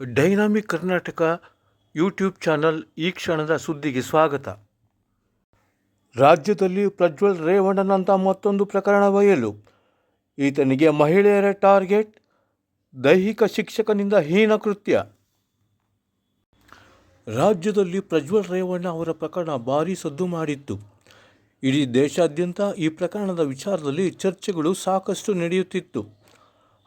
Dynamic Karnataka YouTube channel ಈ ಕ್ಷಣದ ಸುದ್ದಿಗೆ ಸ್ವಾಗತ. ರಾಜ್ಯದಲ್ಲಿ ಪ್ರಜ್ವಲ್ ರೇವಣ್ಣನಂಥ ಮತ್ತೊಂದು ಪ್ರಕರಣ ಬಯಲು ಈತನಿಗೆ ಮಹಿಳೆಯರ ಟಾರ್ಗೆಟ್, ದೈಹಿಕ ಶಿಕ್ಷಕನಿಂದ ಹೀನ ಕೃತ್ಯ. ರಾಜ್ಯದಲ್ಲಿ ಪ್ರಜ್ವಲ್ ರೇವಣ್ಣ ಅವರ ಪ್ರಕರಣ ಭಾರೀ ಸದ್ದು ಮಾಡಿತ್ತು. ಇಡೀ ದೇಶಾದ್ಯಂತ ಈ ಪ್ರಕರಣದ ವಿಚಾರದಲ್ಲಿ ಚರ್ಚೆಗಳು ಸಾಕಷ್ಟು ನಡೆಯುತ್ತಿತ್ತು.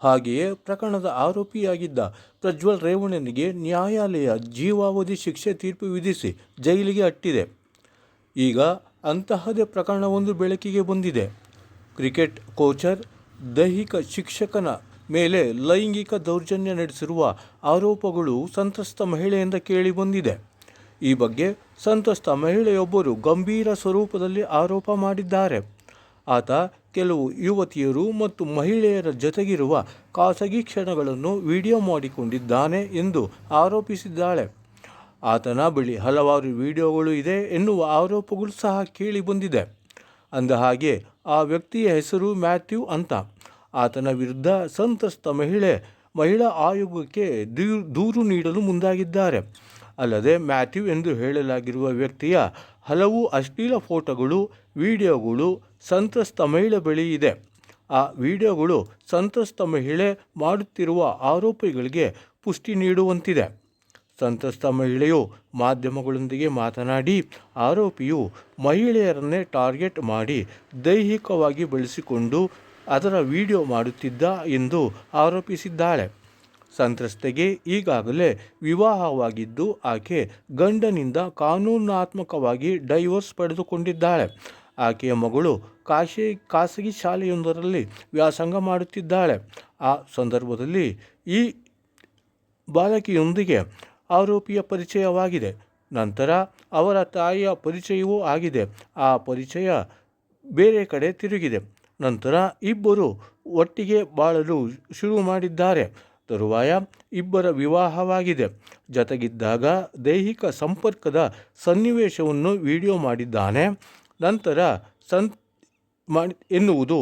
ಹಾಗೆಯೇ ಪ್ರಕರಣದ ಆರೋಪಿಯಾಗಿದ್ದ ಪ್ರಜ್ವಲ್ ರೇವಣ್ಣನಿಗೆ ನ್ಯಾಯಾಲಯ ಜೀವಾವಧಿ ಶಿಕ್ಷೆ ತೀರ್ಪು ವಿಧಿಸಿ ಜೈಲಿಗೆ ಅಟ್ಟಿದೆ. ಈಗ ಅಂತಹದೇ ಪ್ರಕರಣವೊಂದು ಬೆಳಕಿಗೆ ಬಂದಿದೆ. ಕ್ರಿಕೆಟ್ ಕೋಚರ್, ದೈಹಿಕ ಶಿಕ್ಷಕನ ಮೇಲೆ ಲೈಂಗಿಕ ದೌರ್ಜನ್ಯ ನಡೆಸಿರುವ ಆರೋಪಗಳು ಸಂತ್ರಸ್ತ ಮಹಿಳೆಯಿಂದ ಕೇಳಿಬಂದಿದೆ ಈ ಬಗ್ಗೆ ಸಂತ್ರಸ್ತ ಮಹಿಳೆಯೊಬ್ಬರು ಗಂಭೀರ ಸ್ವರೂಪದಲ್ಲಿ ಆರೋಪ ಮಾಡಿದ್ದಾರೆ. ಆತ ಕೆಲವು ಯುವತಿಯರು ಮತ್ತು ಮಹಿಳೆಯರ ಜೊತೆಗಿರುವ ಖಾಸಗಿ ಕ್ಷಣಗಳನ್ನು ವಿಡಿಯೋ ಮಾಡಿಕೊಂಡಿದ್ದಾನೆ ಎಂದು ಆರೋಪಿಸಿದ್ದಾಳೆ. ಆತನ ಬಳಿ ಹಲವಾರು ವಿಡಿಯೋಗಳು ಇದೆ ಎನ್ನುವ ಆರೋಪಗಳು ಸಹ ಕೇಳಿ ಬಂದಿದೆ. ಅಂದಹಾಗೆ ಆ ವ್ಯಕ್ತಿಯ ಹೆಸರು ಮ್ಯಾಥ್ಯೂ ಅಂತ. ಆತನ ವಿರುದ್ಧ ಸಂತ್ರಸ್ತ ಮಹಿಳೆ ಮಹಿಳಾ ಆಯೋಗಕ್ಕೆ ದೂರು ನೀಡಲು ಮುಂದಾಗಿದ್ದಾರೆ. ಅಲ್ಲದೆ ಮ್ಯಾಥ್ಯೂ ಎಂದು ಹೇಳಲಾಗಿರುವ ವ್ಯಕ್ತಿಯ ಹಲವು ಅಶ್ಲೀಲ ಫೋಟೋಗಳು, ವಿಡಿಯೋಗಳು ಸಂತ್ರಸ್ತ ಮಹಿಳೆ ಬಳಿ ಇದೆ. ಆ ವಿಡಿಯೋಗಳು ಸಂತ್ರಸ್ತ ಮಹಿಳೆ ಮಾಡುತ್ತಿರುವ ಆರೋಪಿಗಳಿಗೆ ಪುಷ್ಟಿ ನೀಡುವಂತಿದೆ. ಸಂತ್ರಸ್ತ ಮಹಿಳೆಯು ಮಾಧ್ಯಮಗಳೊಂದಿಗೆ ಮಾತನಾಡಿ, ಆರೋಪಿಯು ಮಹಿಳೆಯರನ್ನೇ ಟಾರ್ಗೆಟ್ ಮಾಡಿ ದೈಹಿಕವಾಗಿ ಬಳಸಿಕೊಂಡು ಅದರ ವಿಡಿಯೋ ಮಾಡುತ್ತಿದ್ದ ಎಂದು ಆರೋಪಿಸಿದ್ದಾಳೆ. ಸಂತ್ರಸ್ತೆಗೆ ಈಗಾಗಲೇ ವಿವಾಹವಾಗಿದ್ದು ಆಕೆ ಗಂಡನಿಂದ ಕಾನೂನಾತ್ಮಕವಾಗಿ ಡೈವೋರ್ಸ್ ಪಡೆದುಕೊಂಡಿದ್ದಾಳೆ. ಆಕೆಯ ಮಗಳು ಕಾಶಿ, ಖಾಸಗಿ ಶಾಲೆಯೊಂದರಲ್ಲಿ ವ್ಯಾಸಂಗ ಮಾಡುತ್ತಿದ್ದಾಳೆ. ಆ ಸಂದರ್ಭದಲ್ಲಿ ಈ ಬಾಲಕಿಯೊಂದಿಗೆ ಆರೋಪಿಯ ಪರಿಚಯವಾಗಿದೆ. ನಂತರ ಅವರ ತಾಯಿಯ ಪರಿಚಯವೂ ಆಗಿದೆ. ಆ ಪರಿಚಯ ಬೇರೆ ಕಡೆ ತಿರುಗಿದೆ. ನಂತರ ಇಬ್ಬರು ಒಟ್ಟಿಗೆ ಬಾಳಲು ಶುರು ಮಾಡಿದ್ದಾರೆ. ತರುವಾಯ ಇಬ್ಬರ ವಿವಾಹವಾಗಿದೆ. ಜೊತೆಗಿದ್ದಾಗ ದೈಹಿಕ ಸಂಪರ್ಕದ ಸನ್ನಿವೇಶವನ್ನು ವಿಡಿಯೋ ಮಾಡಿದ್ದಾನೆ. ನಂತರ ಸಂ ಎನ್ನುವುದು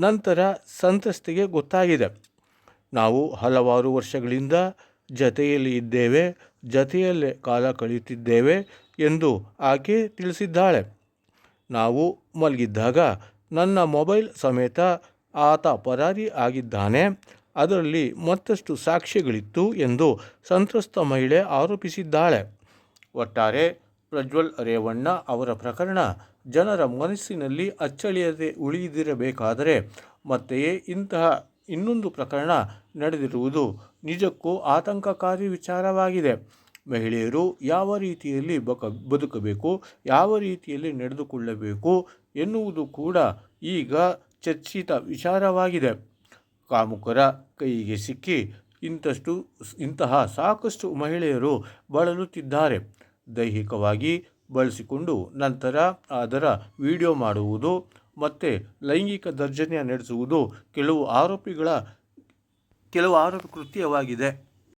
ನಂತರ ಸಂತಸ್ತಿಗೆ ಗೊತ್ತಾಗಿದೆ. ನಾವು ಹಲವಾರು ವರ್ಷಗಳಿಂದ ಜತೆಯಲ್ಲಿ ಇದ್ದೇವೆ, ಜತೆಯಲ್ಲೇ ಕಾಲ ಕಳೆಯುತ್ತಿದ್ದೇವೆ ಎಂದು ಆಕೆ ತಿಳಿಸಿದ್ದಾಳೆ. ನಾವು ಮಲಗಿದ್ದಾಗ ನನ್ನ ಮೊಬೈಲ್ ಸಮೇತ ಆತ ಪರಾರಿ ಆಗಿದ್ದಾನೆ. ಅದರಲ್ಲಿ ಮತ್ತಷ್ಟು ಸಾಕ್ಷ್ಯಗಳಿತ್ತು ಎಂದು ಸಂತ್ರಸ್ತ ಮಹಿಳೆ ಆರೋಪಿಸಿದ್ದಾಳೆ. ಒಟ್ಟಾರೆ ಪ್ರಜ್ವಲ್ ರೇವಣ್ಣ ಅವರ ಪ್ರಕರಣ ಜನರ ಮನಸ್ಸಿನಲ್ಲಿ ಅಚ್ಚಳಿಯದೆ ಉಳಿದಿರಬೇಕಾದರೆ ಮತ್ತೆಯೇ ಇಂತಹ ಇನ್ನೊಂದು ಪ್ರಕರಣ ನಡೆದಿರುವುದು ನಿಜಕ್ಕೂ ಆತಂಕಕಾರಿ ವಿಚಾರವಾಗಿದೆ. ಮಹಿಳೆಯರು ಯಾವ ರೀತಿಯಲ್ಲಿ ಬಕ, ಬದುಕಬೇಕು, ಯಾವ ರೀತಿಯಲ್ಲಿ ನಡೆದುಕೊಳ್ಳಬೇಕು ಎನ್ನುವುದು ಕೂಡ ಈಗ ಚರ್ಚಿತ ವಿಚಾರವಾಗಿದೆ. ಕಾಮುಕರ ಕೈಗೆ ಸಿಕ್ಕಿ ಇಂತಷ್ಟು ಇಂತಹ ಸಾಕಷ್ಟು ಮಹಿಳೆಯರು ಬಳಲುತ್ತಿದ್ದಾರೆ. ದೈಹಿಕವಾಗಿ ಬಳಸಿಕೊಂಡು ನಂತರ ಅದರ ವಿಡಿಯೋ ಮಾಡುವುದು ಮತ್ತು ಲೈಂಗಿಕ ದರ್ಜನ್ಯ ನಡೆಸುವುದು ಕೆಲವು ಆರೋಪಿಗಳ, ಕೆಲವು ಆರೋಪ ಕೃತ್ಯವಾಗಿದೆ.